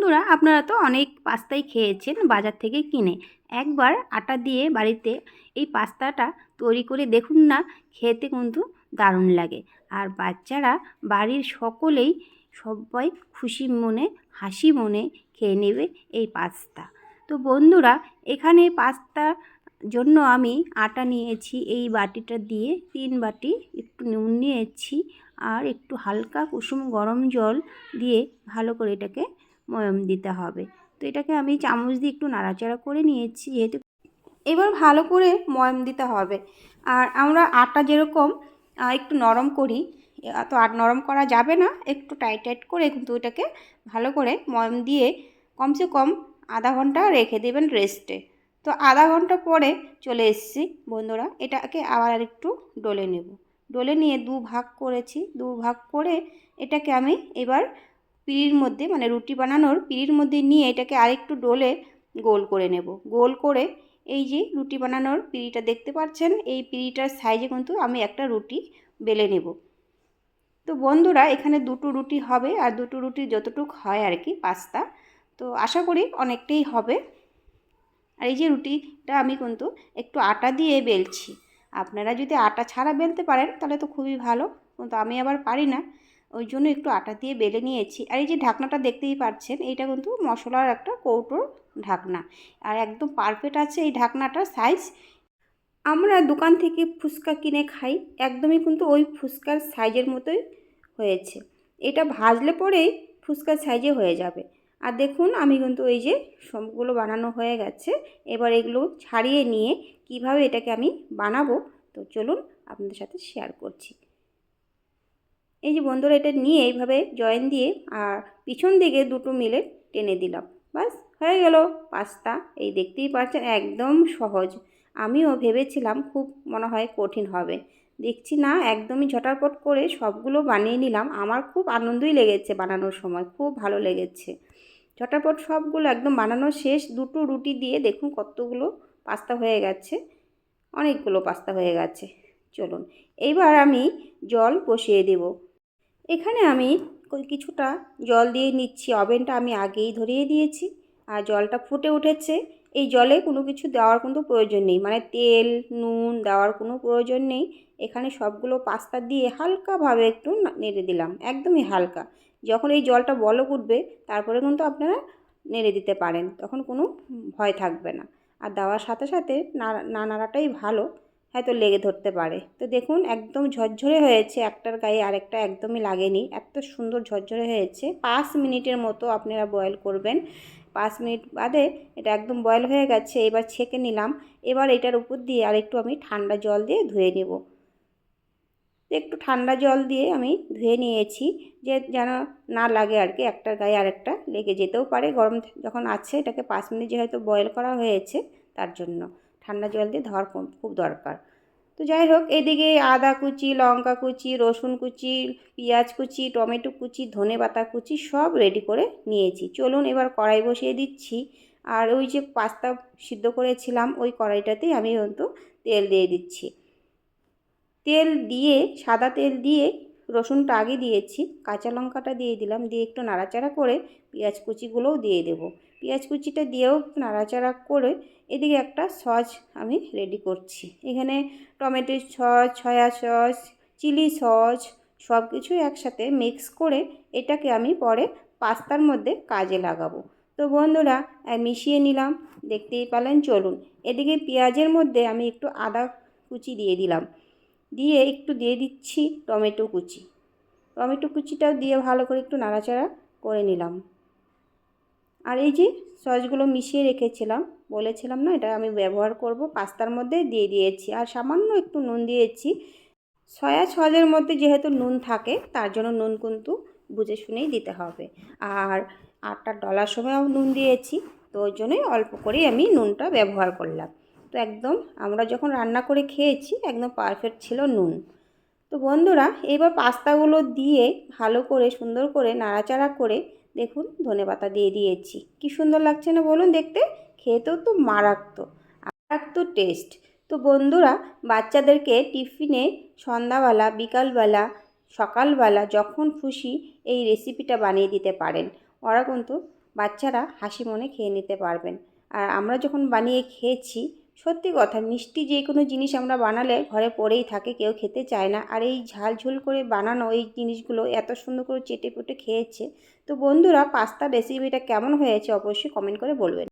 বন্ধুরা, আপনারা তো অনেক পাস্তাই খেয়েছেন বাজার থেকে কিনে। একবার আটা দিয়ে বাড়িতে এই পাস্তাটা তৈরি করে দেখুন না, খেতে কিন্তু দারুণ লাগে। আর বাচ্চারা বাড়ির সকলেই সবাই খুশি মনে, হাসি মনে খেয়ে নেবে এই পাস্তা। তো বন্ধুরা, এখানে পাস্তার জন্য আমি আটা নিয়েছি, এই বাটিটা দিয়ে তিন বাটি একটু নুন নিয়েছি, আর একটু হালকা কুসুম গরম জল দিয়ে ভালো করে এটাকে ময়ম দিতে হবে। তো এটাকে আমি চামচ দিয়ে একটু নাড়াচাড়া করে নিয়েছি যেহেতু এবার ভালো করে ময়ম দিতে হবে। আর আমরা আটা যেরকম একটু নরম করি তো আর নরম করা যাবে না, একটু টাইট টাইট করে কিন্তু এটাকে ভালো করে ময়ম দিয়ে কমসে কম আধা ঘণ্টা রেখে দেবেন রেস্টে তো আধা ঘণ্টা পরে চলে এসেছি বন্ধুরা, এটাকে আবার আর একটু ডলে নেব। ডলে নিয়ে দু ভাগ করেছি, দু ভাগ করে এটাকে আমি এবার পিঁড়ির মধ্যে মানে রুটি বানানোর পিঁড়ির মধ্যে নিয়ে এটাকে আরেকটু ডলে গোল করে নেব। গোল করে এই যে রুটি বানানোর পিঁড়িটা দেখতে পাচ্ছেন, এই পিঁড়িটার সাইজে কিন্তু আমি একটা রুটি বেলে নেব। তো বন্ধুরা, এখানে দুটো রুটি হবে আর দুটো রুটি যতটুকু হয় আর কি, পাস্তা। তো আশা করি অনেকটাই হবে। আর এই যে রুটিটা আমি কিন্তু একটু আটা দিয়ে বেলছি। আপনারা যদি আটা ছাড়া বেলতে পারেন, তাহলে তো খুবই ভালো, কিন্তু আমি আবার পারি না। ওই জন্য একটু আটা দিয়ে বেলে নিয়েছি। আর এই যে ঢাকনাটা দেখতেই পাচ্ছেন, এইটা কিন্তু মশলার একটা কৌটোর ঢাকনা। আর একদম পারফেক্ট আছে এই ঢাকনাটার সাইজ আমরা দোকান থেকে ফুচকা কিনে খাই, একদমই কিন্তু ওই ফুচকার সাইজের মতোই হয়েছে। এটা ভাজলে পরেই ফুচকার সাইজে হয়ে যাবে। আর দেখুন, আমি কিন্তু এই যে সবগুলো বানানো হয়ে গেছে। এবার এগুলো ছাড়িয়ে নিয়ে কীভাবে এটাকে আমি বানাবো, তো চলুন আপনাদের সাথে শেয়ার করছি। এই যে বন্ধুরা এটা নিয়ে এইভাবে জয়েন দিয়ে আর পিছন দিকে দুটো মিলে টেনে দিলাম। বাস, হয়ে গেল। পাস্তা, এই দেখতেই পাচ্ছেন, একদম সহজ। আমিও ভেবেছিলাম খুব মনে হয় কঠিন হবে। দেখছি না, একদমই ঝটাপট করে সবগুলো বানিয়ে নিলাম। আমার খুব আনন্দই লেগেছে বানানোর সময়, খুব ভালো লেগেছে। ঝটাপট সবগুলো একদম বানানো শেষ। দুটো রুটি দিয়ে দেখুন কতগুলো পাস্তা হয়ে গেছে। অনেকগুলো পাস্তা হয়ে গেছে। চলুন এইবার আমি জল বসিয়ে দেব। এখানে আমি কিছুটা জল দিয়ে নিচ্ছি। ওভেনটা আমি আগেই ধরিয়ে দিয়েছি আর জলটা ফুটে উঠেছে। এই জলে কোনো কিছু দেওয়ার কিন্তু প্রয়োজন নেই। মানে তেল, নুন দেওয়ার কোনো প্রয়োজন নেই। এখানে সবগুলো পাস্তা দিয়ে হালকাভাবে একটু নেড়ে দিলাম। একদমই হালকা। যখন এই জলটা বলক উঠবে, তারপরে কিন্তু আপনারা নেড়ে দিতে পারেন। তখন কোনো ভয় থাকবে না। আর দেওয়ার সাথে সাথে নাড়াটাই ভালো। হয়তো লেগে ধরতে পারে। তো দেখুন, একদম ঝরঝরে হয়েছে। একটার গায়ে আরেকটা একদমই লাগেনি। এত সুন্দর ঝরঝরে হয়েছে। পাঁচ মিনিটের মতো আপনারা বয়েল করবেন। পাঁচ মিনিট বাদে এটা একদম বয়েল হয়ে গেছে। এবার ছেঁকে নিলাম। এবার এটার উপর দিয়ে আরেকটু আমি ঠান্ডা জল দিয়ে ধুয়ে নেব। একটু ঠান্ডা জল দিয়ে আমি ধুয়ে নিয়েছি। যে যেন না লাগে আর কি, একটার গায়ে আরেকটা লেগে যেতেও পারে। গরম যখন আছে, এটাকে পাঁচ মিনিট যেহেতু বয়েল করা হয়েছে, তার জন্য। ঠান্ডা জল দিয়ে খুব- খুব দরকার। তো যাই হোক, এদিকে আদা কুচি, লঙ্কা কুচি, রসুন কুচি, পেঁয়াজ কুচি, টমেটো কুচি, ধনে পাতা কুচি সব রেডি করে নিয়েছি। চলুন এবার কড়াই বসিয়ে দিচ্ছি। আর ওই যে পাস্তা সিদ্ধ করেছিলাম, ওই কড়াইটাতেই আমি কিন্তু তেল দিয়ে দিচ্ছি। তেল দিয়ে, সাদা তেল দিয়ে রসুনটা আগে দিয়েছি, কাঁচা লঙ্কাটা দিয়ে দিলাম, দিয়ে একটু নাড়াচাড়া করে পেঁয়াজ কুচিগুলোও দিয়ে দেবো। পেঁয়াজ কুচিটা দিয়েও নাড়াচাড়া করে এদিকে একটা সস আমি রেডি করছি। এখানে tomato sauce, soya sauce, chilli sauce সব কিছু একসাথে মিক্স করে এটাকে আমি পরে পাস্তার মধ্যে কাজে লাগাবো। তো বন্ধুরা মিশিয়ে নিলাম, দেখতেই পেলেন, চলুন। এদিকে পেঁয়াজের মধ্যে আমি একটু আদা কুচি দিয়ে দিলাম। দিয়ে একটু দিয়ে দিচ্ছি টমেটো কুচি। টমেটো কুচিটাও দিয়ে ভালো করে একটু নাড়াচাড়া করে নিলাম। আর এই যে সসগুলো মিশিয়ে রেখেছিলাম, বলেছিলাম না এটা আমি ব্যবহার করব, পাস্তার মধ্যে দিয়ে দিয়েছি। আর সামান্য একটু নুন দিয়েছি। সয়া সসের মধ্যে যেহেতু নুন থাকে, তার জন্য নুন কিন্তু বুঝে শুনেই দিতে হবে। আর আটটা ডলার সময়ও নুন দিয়েছি, তো ওই জন্যই অল্প করেই আমি নুনটা ব্যবহার করলাম। তো একদম আমরা যখন রান্না করে খেয়েছি, একদম পারফেক্ট ছিল নুন। তো বন্ধুরা, এবার পাস্তাগুলো দিয়ে ভালো করে, সুন্দর করে নাড়াচাড়া করে দেখুন ধনেপাতা দিয়ে দিয়েছি। কি সুন্দর লাগছে না বলুন দেখতে? খেতেও তো মারাত্মক মারাত্মক টেস্ট তো বন্ধুরা, বাচ্চাদেরকে টিফিনে সন্ধ্যাবেলা, বিকালবেলা, সকালবেলা যখন খুশি এই রেসিপিটা বানিয়ে দিতে পারেন। ওরা কিন্তু বাচ্চারা হাসি মনে খেয়ে নিতে পারবেন। আর আমরা যখন বানিয়ে খেয়েছি সত্যি কথা, মিষ্টি যে কোনো জিনিস আমরা বানালে ঘরে পড়েই থাকে, কেউ খেতে চায় না। আর এই ঝাল ঝোল করে বানানো এই জিনিসগুলো এত সুন্দর করে চেটে পুটে খেয়েছে। তো বন্ধুরা, পাস্তা রেসিপিটা কেমন হয়েছে অবশ্যই কমেন্ট করে বলবেন।